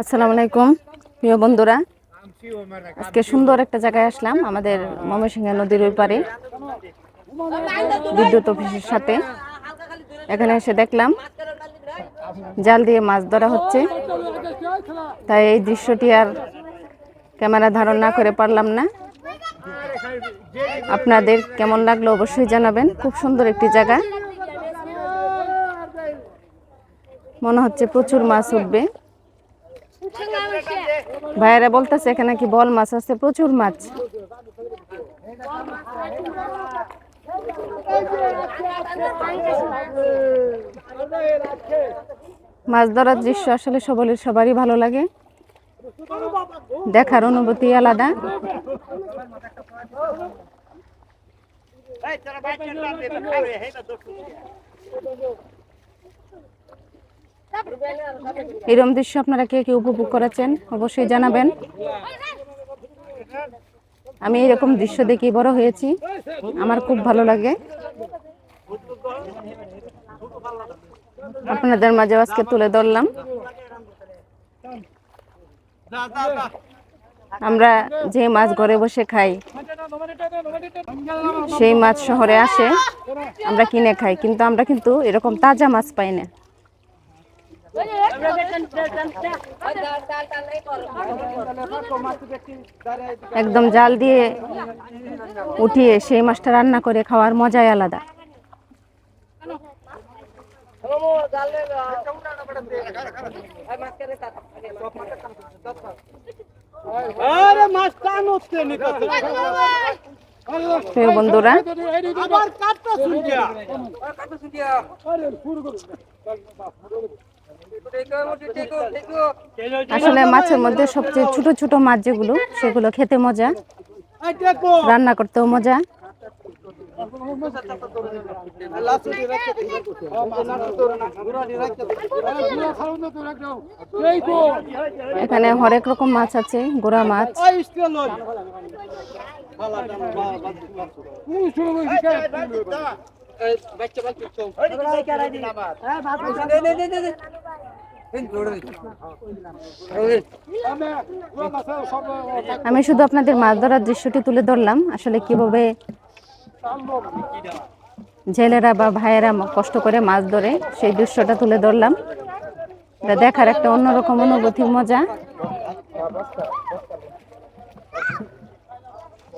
আসসালামু আলাইকুম, প্রিয় বন্ধুরা। আজকে সুন্দর একটা জায়গায় আসলাম, আমাদের ময়মনসিংহ নদীর ওই পারে। বিদ্যুৎ অফিসের সাথে। এখানে এসে দেখলাম, জাল দিয়ে মাছ ধরা হচ্ছে। তাই এই দৃশ্যটি আর ক্যামেরা ধারণ না করে পারলাম না। আপনাদের কেমন লাগল অবশ্যই জানাবেন। খুব সুন্দর একটি জায়গা। মনে হচ্ছে প্রচুর মাছ উঠবে। ভাইয়েরা বলতেছে, এখানে কি বল মাছ আছে? প্রচুর মাছ। মাছ ধরার দৃশ্য আসলে সবলের সবারই ভালো লাগে। দেখার অনুভূতি আলাদা। এরম দৃশ্য আপনারা কে কে উপভোগ করেছেন অবশ্যই জানাবেন। আমি এরকম দৃশ্য দেখি বড় হয়েছি। আমার খুব ভালো লাগে। আপনাদের মাঝে আজকে তুলে ধরলাম। আমরা যে মাছ ঘরে বসে খাই, সেই মাছ শহরে আসে। আমরা কিনে খাই, কিন্তু আমরা কিন্তু এরকম তাজা মাছ পাই না। একদম জাল দিয়ে উঠিয়ে সেই মাছটা রান্না করে খাওয়ার মজাই আলাদা। আরে মাছ টান হচ্ছে প্রিয় বন্ধুরা। আসলে মাছের মধ্যে সবচেয়ে ছোট ছোট মাছ যেগুলো সেগুলো খেতে মজা। রান্না করতেও মজা। এখানে হরেক রকম মাছ আছে গোড়া মাছ। আমি শুধু আপনাদের মাছ ধরার দৃশ্যটি তুলে ধরলাম। আসলে কীভাবে জেলেরা বা ভাইয়েরা কষ্ট করে মাছ ধরে সেই দৃশ্যটা তুলে ধরলাম। দেখার একটা অন্যরকম অনুভূতি, মজা।